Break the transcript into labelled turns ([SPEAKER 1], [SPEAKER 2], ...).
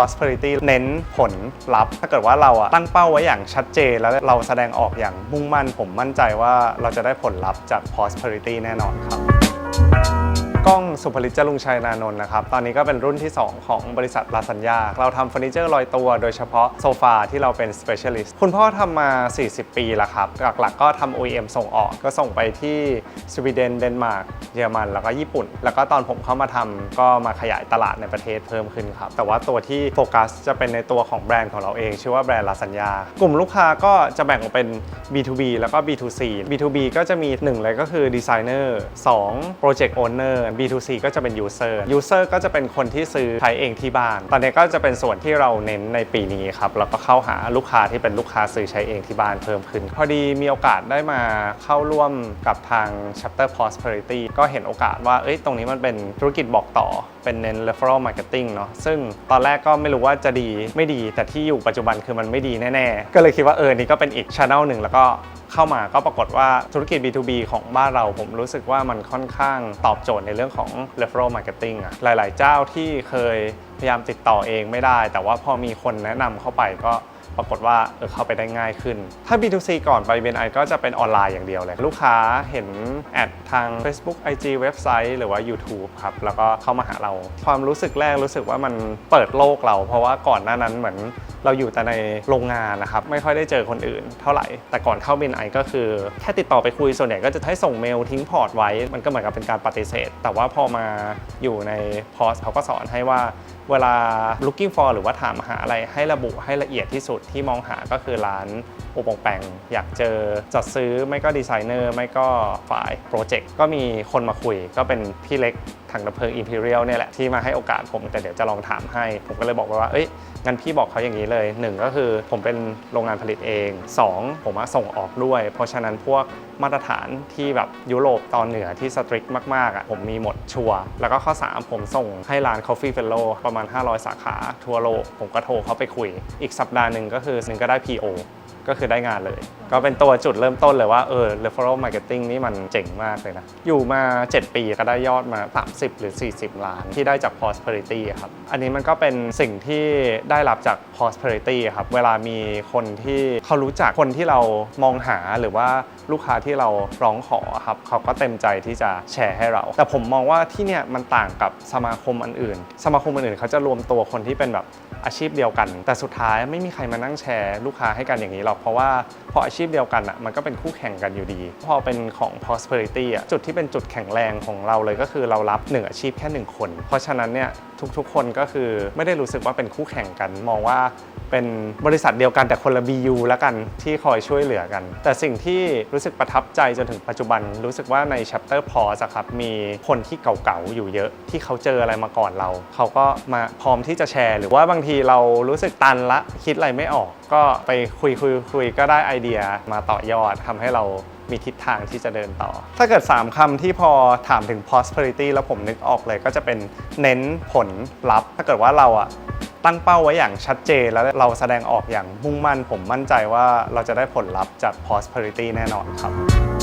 [SPEAKER 1] prosperity เน้นผลลัพธ์ ถ้าเกิดว่าเราอะตั้งเป้าไว้อย่างชัดเจน แล้วเราแสดงออกอย่างมุ่งมั่น ผมมั่นใจว่าเราจะได้ผลลัพธ์จาก prosperity แน่นอนครับ กล้องสุภลิตจรุงชัยนานนท์นะครับ ตอนนี้ก็เป็นรุ่นที่ 2 ของบริษัทลาสัญญา เราทำเฟอร์นิเจอร์ลอยตัว โดยเฉพาะโซฟาที่เราเป็น specialist คุณพ่อทำมา 40 ปีแล้วครับ หลักๆก็ทำ OEM ส่งออก ก็ส่งไปที่สวีเดน เดนมาร์ก เยอรมัน แล้วก็ญี่ปุ่น แล้วก็ตอนผมเข้ามาทำก็มาขยายตลาดในประเทศเพิ่มขึ้นครับ แต่ว่าตัวที่โฟกัสจะเป็นในตัวของแบรนด์ของเราเอง ชื่อว่าแบรนด์ลาสัญญา กลุ่มลูกค้าก็จะแบ่งออกเป็น B2B แล้วก็ B2C B2B ก็จะมี1เลยก็คือดีไซเนอร์2 Project Owner B2C ก็จะเป็น User User ก็จะเป็นคนที่ซื้อใช้เองที่บ้าน ตอนนี้ก็จะเป็นส่วนที่เราเน้นในปีนี้ครับแล้วก็เข้าหาลูกค้าที่เป็นลูกค้าซื้อใช้เองที่บ้านเพิ่มขึ้น พอดีมีโอกาสได้มาเข้าร่วมกับทาง Chapter Prosperity ก็เห็นโอกาสว่าเอ้ยตรงนี้มันเป็นธุรกิจบอกต่อเป็นเน้น referral marketing เนาะซึ่งตอนแรกก็ไม่รู้ว่าจะดีไม่ดี แต่ที่อยู่ปัจจุบันคือมันไม่ดีแน่ๆ ก็เลยคิดว่าเออนี่ก็เป็นอีก channel หนึ่งแล้วก็ เข้ามาก็ปรากฏว่าธุรกิจ B2B ของบ้านเราผมรู้สึกว่ามันค่อนข้างตอบโจทย์ในเรื่องของ referral marketing อะหลาย ๆ เจ้าที่เคยพยายามติดต่อเองไม่ได้ แต่ว่าพอมีคนแนะนำเข้าไปก็ปรากฏว่าเออเข้าไปได้ง่ายขึ้น ถ้า B2C ก่อนไป BNI ก็จะเป็นออนไลน์อย่างเดียวเลย ลูกค้าเห็นแอดทาง Facebook IG เว็บไซต์หรือว่า YouTube ครับ แล้วก็เข้ามาหาเรา ความรู้สึกแรกรู้สึกว่ามันเปิดโลกเรา เพราะว่าก่อนหน้านั้นเหมือน เราอยู่แต่ในโรงงานนะครับ ไม่ค่อยได้เจอคนอื่นเท่าไหร่ แต่ก่อนเข้าบินไอก็คือ แค่ติดต่อไปคุยส่วนใหญ่ก็จะให้ส่งเมลทิ้งพอร์ตไว้ มันก็เหมือนกับเป็นการปฏิเสธ แต่ว่าพอมาอยู่ในพอร์สเขาก็สอนให้ว่าเวลา looking for หรือว่าถามหาอะไรให้ระบุให้ละเอียดที่สุดที่มองหาก็คือร้านอุปงแปงอยากเจอจัดซื้อไม่ก็ดีไซเนอร์ไม่ก็ฝ่ายโปรเจกต์ก็มีคนมาคุยก็เป็นพี่เล็ก ถังดับเพลิง Imperial เนี่ยแหละที่มาให้โอกาสผมแต่เดี๋ยวจะลองถามให้ ผมก็เลยบอกไปว่าเอ้ยงั้นพี่บอกเขาอย่างนี้เลย 1 ก็คือผมเป็นโรงงานผลิตเอง 2 ผมมาส่งออกด้วย เพราะฉะนั้นพวกมาตรฐานที่แบบยุโรปตอนเหนือที่สตริกมากๆอะผมมีหมดชัวร์แล้วก็ข้อ 3 ผมส่งให้ร้าน Coffee Fellow ประมาณ 500 สาขาทั่วโลก ผมก็โทรเขาไปคุย อีกสัปดาห์หนึ่งก็คือหนึ่งก็ได้ PO ก็คือได้งานเลย ก็เป็นตัวจุดเริ่มต้นเลยว่าเออ referral marketing นี่มันเจ๋งมากเลยนะ อยู่มา 7 ปีก็ได้ยอดมา 30 หรือ 40 ล้านที่ได้จาก prosperity ครับ อันนี้มันก็เป็นสิ่งที่ได้รับจาก prosperity ครับ เวลามีคนที่เขารู้จักคนที่เรามองหาหรือว่าลูกค้าที่เราร้องขอครับเขาก็เต็มใจที่จะแชร์ให้เรา แต่ผมมองว่าที่เนี่ยมันต่างกับสมาคมอันอื่น สมาคมอันอื่นเขาจะรวมตัวคนที่เป็นแบบอาชีพเดียวกัน แต่สุดท้ายไม่มีใครมานั่งแชร์ลูกค้าให้กันอย่างนี้หรอกเพราะว่าพออาชีพเดียวกันอะมันก็เป็นคู่แข่งกันอยู่ดี พอเป็นของ prosperity อะจุดที่เป็นจุดแข็งแรงของเราเลยก็คือเรารับหนึ่งอาชีพแค่หนึ่งคน เพราะฉะนั้นเนี่ยทุกๆ คนก็คือไม่ได้รู้สึกว่าเป็นคู่แข่งกัน มองว่า เป็นบริษัทเดียวกันแต่คนละ BU แล้วกันที่คอยช่วยเหลือกัน แต่สิ่งที่รู้สึกประทับใจจนถึงปัจจุบัน รู้สึกว่าใน chapter pause อะครับมีคนที่เก่าๆอยู่เยอะที่เขาเจออะไรมาก่อนเรา เขาก็มาพร้อมที่จะแชร์ หรือว่าบางทีเรารู้สึกตันละคิดอะไรไม่ออก ก็ไปคุยคุยคุยก็ได้ไอเดียมาต่อยอดทำให้เรามีทิศทางที่จะเดินต่อ ถ้าเกิด 3คำที่พอถามถึง prosperity แล้วผมนึกออกเลยก็จะเป็นเน้นผลลัพธ์ ถ้าเกิดว่าเราอะ ตั้งเป้าไว้อย่างชัดเจน แล้วเราแสดงออกอย่างมุ่งมั่น ผมมั่นใจว่าเราจะได้ผลลัพธ์จาก prosperity แน่นอนครับ